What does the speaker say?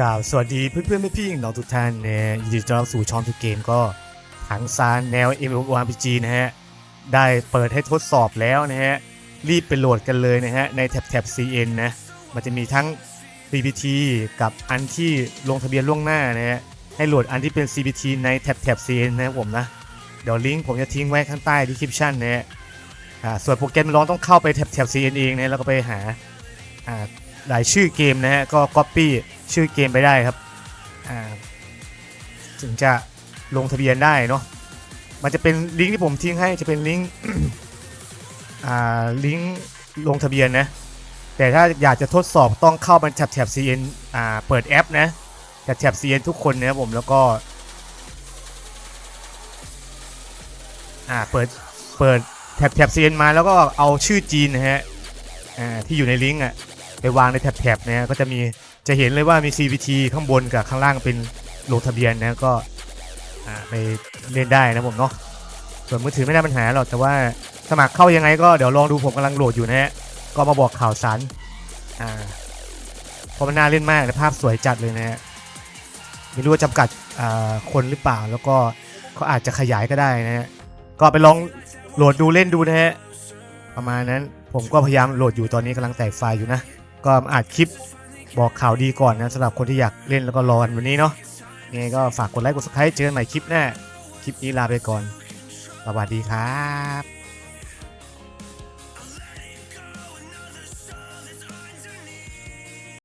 กล่าวสวัสดีเพื่อนเพื่อนๆพี่ๆน้องทุกท่านนะยินดีต้อนรับสู่ช่องทุกเกมก็ถังซานแนว MMORPG นะฮะ ได้เปิดให้ทดสอบแล้วนะฮะ รีบไปโหลดกันเลยนะฮะ ในแท็บแท็บ CN นะ มันจะมีทั้ง CPT กับอันที่ลงทะเบียนล่วงหน้านะฮะ ให้โหลดอันที่เป็น CPT ในแท็บแท็บ CN นะครับผมนะ เดี๋ยวลิงก์ผมจะทิ้งไว้ข้างใต้ description นะฮะอ่าส่วนโปรแกรมร้องต้องเข้าไปแท็บแท็บ CN เองนะแล้วก็ไปหาอ่าหลายชื่อเกมนะฮะก็ copy ชื่อเกมไปได้ครับอ่าถึงจะลงทะเบียนได้เนาะมันจะเป็นลิงก์ที่ผมทิ้งให้จะเป็นลิงก์อ่าลิงก์ลงทะเบียนนะแต่ถ้าอยากจะทดสอบต้องเข้ามาแท็บแท็บ CN อ่าเปิดแอปนะแท็บแท็บ CN ทุกคนนะครับผมแล้วก็อ่าเปิดเปิดแท็บแท็บ CN มาแล้วก็เอาชื่อจีนนะฮะอ่าที่อยู่ในลิงก์อะไปวางในแท็บแท็บนะฮะก็จะมี จะเห็นเลยว่ามี CVT ข้างบนกับข้างล่างเป็นลงทะเบียนนะก็ไปเล่นได้นะผมเนาะส่วนมือถือไม่ได้ปัญหาหรอกแต่ว่าสมัครเข้ายังไงก็เดี๋ยวลองดูผมกำลังโหลดอยู่นะฮะก็มาบอกข่าวสารอ่าเพราะมันน่าเล่นมากแต่ภาพสวยจัดเลยนะฮะไม่รู้ว่าจำกัดอ่าคนหรือเปล่าแล้วก็เขาอาจจะขยายก็ได้นะฮะก็ไปลองโหลดดูเล่นดูนะฮะประมาณนั้นผมก็พยายามโหลดอยู่ตอนนี้กำลังแตกไฟล์อยู่นะ ก็อัดคลิป บอกข่าวดีก่อนนะสำหรับคนที่อยากเล่นแล้วก็รอกันวันนี้เนาะยังไงก็ฝากกดไลค์กดซับสไครต์เจอกันใหม่คลิปหน้า คลิปนี้ลาไปก่อน สวัสดีครับ